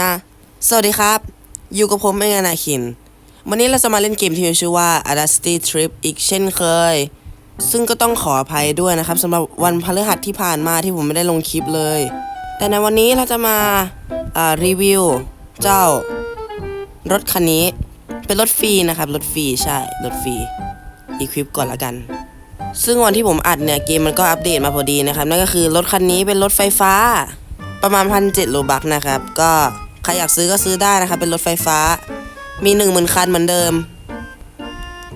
นะ สวัสดีครับ อยู่กับผมเองอนาคิน วันนี้เราจะมาเล่นเกมที่มีชื่อว่า a d a s t y Trip อีกเช่นเคย ซึ่งก็ต้องขออภัยด้วยนะครับสำหรับวันพฤหัสที่ผ่านมาที่ผมไม่ได้ลงคลิปเลย แต่ในวันนี้เราจะมาารีวิวเจ้า รถคันนี้ เป็นรถฟรีนะครับ รถฟรีใช่ รถฟรีอีควิปก่อนละกันซึ่งวันที่ผมอัดเนี่ยเกมมันก็อัปเดตมาพอดีนะครับนั่นก็คือรถคันนี้เป็นรถไฟฟ้า ประมาณพันเจ็ดโลบักนะครับ ก็ใครอยากซื้อก็ซื้อได้นะครับ เป็นรถไฟฟ้า มีหนึ่งหมื่นคันเหมือนเดิม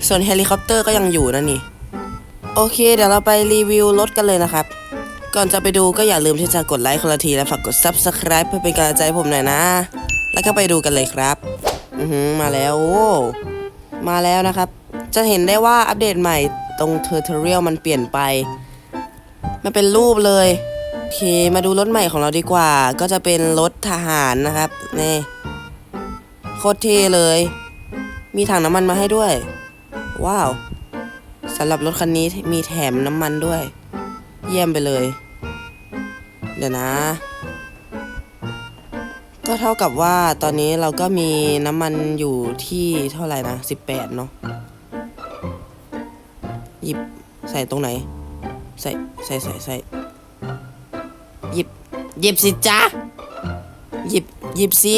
ส่วนเฮลิคอปเตอร์ก็ยังอยู่นะนี่ โอเค เดี๋ยวเราไปรีวิวรถกันเลยนะครับ ก่อนจะไปดูก็อย่าลืมที่จะกดไลค์คนละทีและฝากกด Subscribe เพื่อเป็นกำลังใจให้ผมหน่อยนะ แล้วก็ไปดูกันเลยครับอือหือมาแล้วโอ้มาแล้วนะครับ จะเห็นได้ว่าอัปเดตใหม่ตรงเทอร์เทเรียลมันเปลี่ยนไป มันเป็นรูปเลย เค มาดูรถใหม่ของเราดีกว่า ก็จะเป็นรถทหารนะครับ นี่ โคตรเท่เลย มีถังน้ำมันมาให้ด้วย ว้าวสำหรับรถคันนี้มีแถมน้ำมันด้วย เยี่ยมไปเลย เดี๋ยวนะ ก็เท่ากับว่าตอนนี้เราก็มีน้ำมันอยู่ที่เท่าไหร่นะ 18 เนาะหยิบใส่ตรงไหน ใส่ใส่ใส่ใส่ หยิบสิจ๊ะหยิบหยิบสิ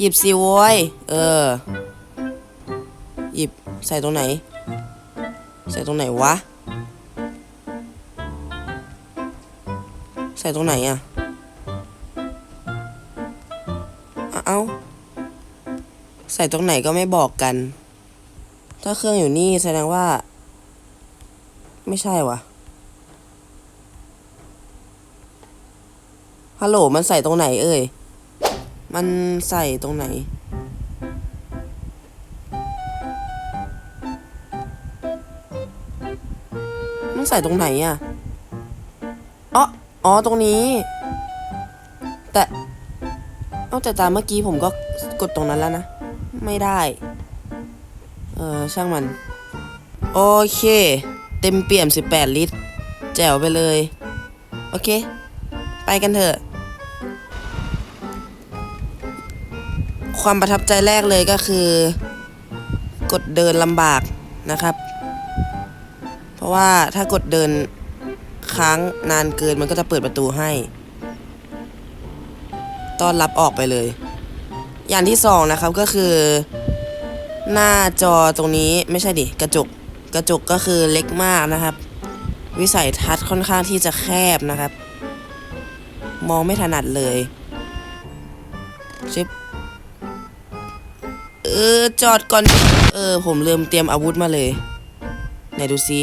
หยิบสิโว้ยเออ หยิบใส่ตรงไหน ใส่ตรงไหนวะ ใส่ตรงไหนอะอะเอ้าใส่ตรงไหนก็ไม่บอกกัน ถ้าเครื่องอยู่นี่แสดงว่า ไม่ใช่วะ ฮัลโหลมันใส่ตรงไหนเอ่ย มันใส่ตรงไหน มันใส่ตรงไหนอะอ๋ออ๋อตรงนี้ แต่เอาแต่ตามเมื่อกี้ผมก็กดตรงนั้นแล้วนะ ไม่ได้ เออช่างมัน โอเค เต็มเปี่ยม 18 ลิตร แจ๋วไปเลย โอเค ไปกันเถอะ ความประทับใจแรกเลยก็คือ กดเดินลำบากนะครับ เพราะว่าถ้ากดเดินค้างนานเกินมันก็จะเปิดประตูให้ ต้อนรับออกไปเลย อย่างที่สองนะครับก็คือ หน้าจอตรงนี้ไม่ใช่ดิ กระจก กระจกก็คือเล็กมากนะครับ วิสัยทัศน์ค่อนข้างที่จะแคบนะครับ มองไม่ถนัดเลยชิปเออ จอดก่อน เออ ผมลืมเตรียมอาวุธมาเลย ไหนดูซิ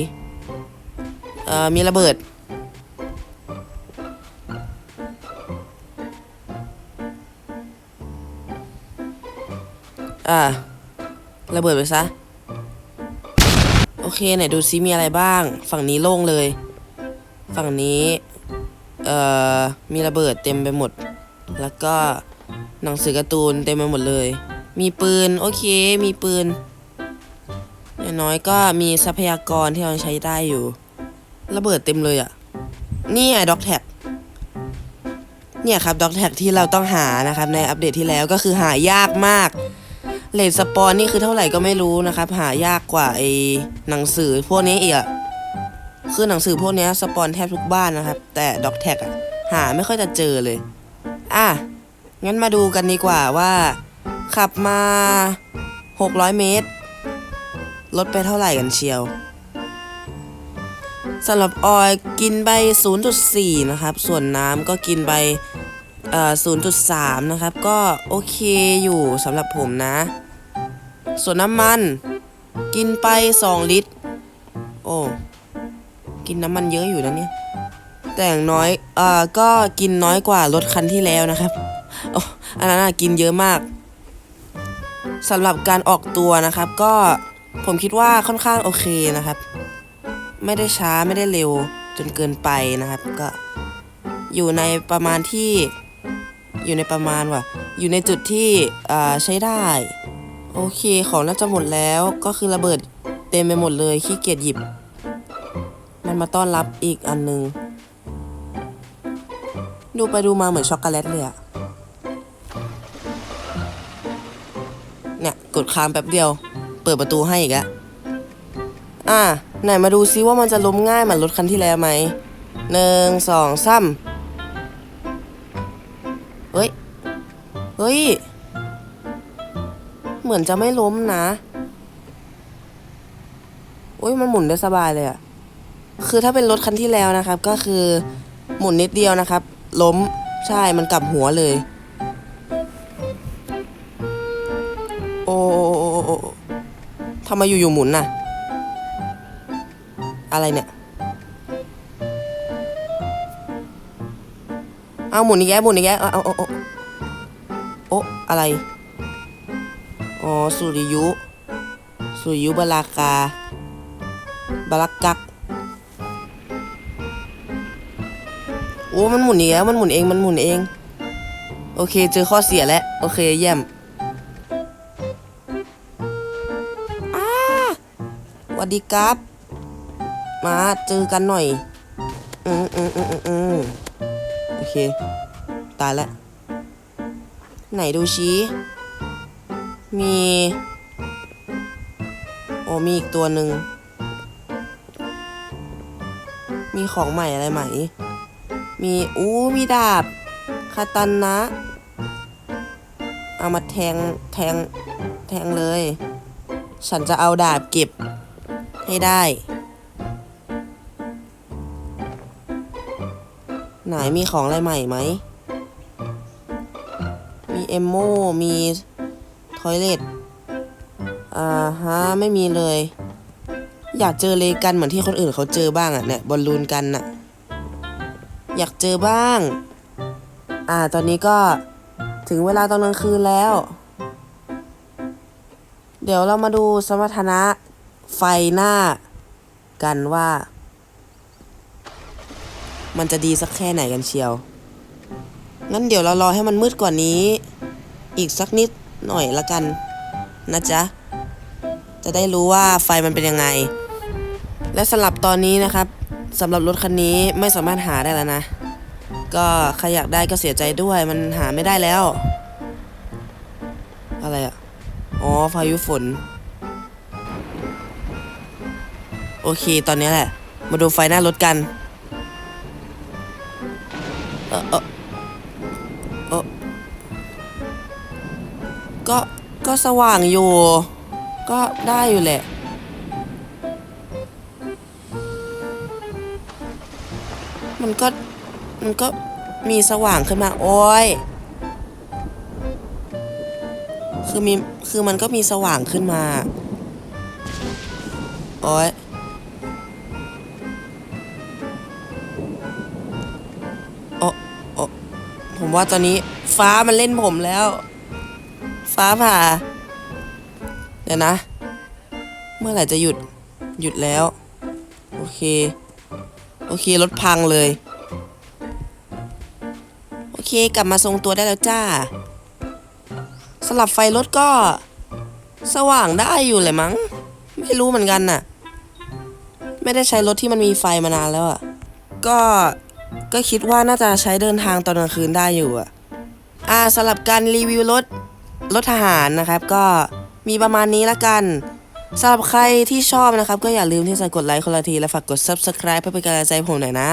เออมีระเบิด อ่า ระเบิดไปซะ โอเค ไหนดูซิมีอะไรบ้าง ฝั่งนี้โล่งเลย ฝั่งนี้ เอ่อมีระเบิดเต็มไปหมด แล้วก็หนังสือการ์ตูนเต็มไปหมดเลย มีปืนโอเคมีปืนอย่างน้อยก็มีทรัพยากรที่เราใช้ได้อยู่ ระเบิดเต็มเลยอะ่ะ นี่ไงด็อกแท็กเนี่ยครับด็อกแท็กที่เราต้องหานะครับ ในอัปเดตที่แล้วก็คือหายากมากเลทสปอนนี่คือเท่าไหร่ก็ไม่รู้นะครับ หายากกว่าไอ้หนังสือพวกนี้อีกอะ คือหนังสือพวกนี้สปอนแทบทุกบ้านนะครับ แต่ด็อกแท็กอะหาไม่ค่อยจะเจอเลย อะ งั้นมาดูกันดีกว่าว่า ขับมา 600 เมตร ลดไปเท่าไหร่กันเชียวสำหรับออยล์กินไป 0.4 นะครับ ส่วนน้ำก็กินไป0.3 นะครับ ก็โอเคอยู่สำหรับผมนะ ส่วนน้ำมัน กินไป 2 ลิตร โอ้ กินน้ำมันเยอะอยู่นะเนี่ย แต่อย่างน้อยเอ่อก็กินน้อยกว่ารถคันที่แล้วนะครับโอ้อันนั้นกินเยอะมากสำหรับการออกตัวนะครับ ก็ผมคิดว่าค่อนข้างโอเคนะครับ ไม่ได้ช้าไม่ได้เร็วจนเกินไปนะครับ ก็อยู่ในประมาณที่อยู่ในประมาณว่าอยู่ในจุดที่อ่าใช้ได้ โอเคของน่าจะหมดแล้วก็คือระเบิดเต็มไปหมดเลยขี้เกียจหยิบ มาต้อนรับอีกอันนึง ดูไปดูมาเหมือนช็อกโกแลตเลยอะเนี่ย กดค้างแป๊บเดียว เปิดประตูให้อีกอะอะ ไหนมาดูซิว่ามันจะล้มง่ายเหมือนรถคันที่แล้วไหมหนึ่งสองสามเฮ้ย เฮ้ย เหมือนจะไม่ล้มนะ อุ้ยมันหมุนได้สบายเลยอะ คือถ้าเป็นรถคันที่แล้วนะครับ ก็คือหมุนนิดเดียวนะครับ ล้มใช่มันกลับหัวเลย โอ้ทำไมอยู่ๆหมุนน่ะ อะไรเนี่ยเอาหมุนอีกแย่หมุนอีกแย่เอาเอาเอาเอโอ้อะไร อ๋อ สุริยุ สุริยุบลากาบลักกัก โอ้มันหมุนอีกแล้วมันหมุนเองมันหมุนเอง โอเคเจอข้อเสียแล้วโอเคเยี่ยมอ้าสวัสดีครับ มาเจอกันหน่อยอืมอืมอืมอืมอืมโอเค ตายแล้ว ไหนดูชี้ มี โอ้มีอีกตัวหนึ่ง มีของใหม่อะไรใหม่ มีอู้มีดาบคาตันนะ เอามาแทงแทงแทงเลย ฉันจะเอาดาบเก็บให้ได้ ไหนมีของอะไรใหม่ไหม มีเอมโมมีทอยเลตอ่าฮะ ไม่มีเลย อยากเจอเลกันเหมือนที่คนอื่นเขาเจอบ้างอะเนี่ยบอลลูนกันน่ะ อยากเจอบ้าง อ่า ตอนนี้ก็ถึงเวลาตอนกลางคืนแล้ว เดี๋ยวเรามาดูสมรรถนะไฟหน้า กันว่า มันจะดีสักแค่ไหนกันเชียว งั้นเดี๋ยวเรารอให้มันมืดกว่านี้ อีกสักนิดหน่อยละกันนะจ๊ะ จะได้รู้ว่าไฟมันเป็นยังไง และสำหรับตอนนี้นะครับ สำหรับรถคันนี้ไม่สามารถหาได้แล้วนะ ก็ใครอยากได้ก็เสียใจด้วยมันหาไม่ได้แล้ว อะไรอะอ๋อพายุฝน โอเคตอนนี้แหละ มาดูไฟหน้ารถกัน เออเออเออก็ก็สว่างอยู่ ก็ได้อยู่แหละ มันก็ มันก็มีสว่างขึ้นมา โอ้ย คือมี คือมันก็มีสว่างขึ้นมา โอ้ยโอ้โอ้ผมว่าตอนนี้ฟ้ามันเล่นผมแล้ว ฟ้าผ่า เดี๋ยวนะ เมื่อไหร่จะหยุด หยุดแล้ว โอเค โอเครถพังเลย โอเคกลับมาทรงตัวได้แล้วจ้า สลับไฟรถก็ สว่างได้อยู่เลยมั้ง ไม่รู้เหมือนกันน่ะ ไม่ได้ใช้รถที่มันมีไฟมานานแล้วอะ ก็ก็คิดว่าน่าจะใช้เดินทางตอนกลางคืนได้อยู่อะ อ่าสลับการรีวิวรถรถทหารนะครับ ก็มีประมาณนี้ละกัน สำหรับใครที่ชอบนะครับ ก็อย่าลืมที่จะกดไลค์คนละที และฝากกด subscribe เพื่อเป็นกำลังใจผมหน่อยนะ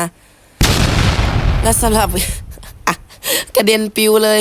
และสำหรับกระเด็นปิวเลย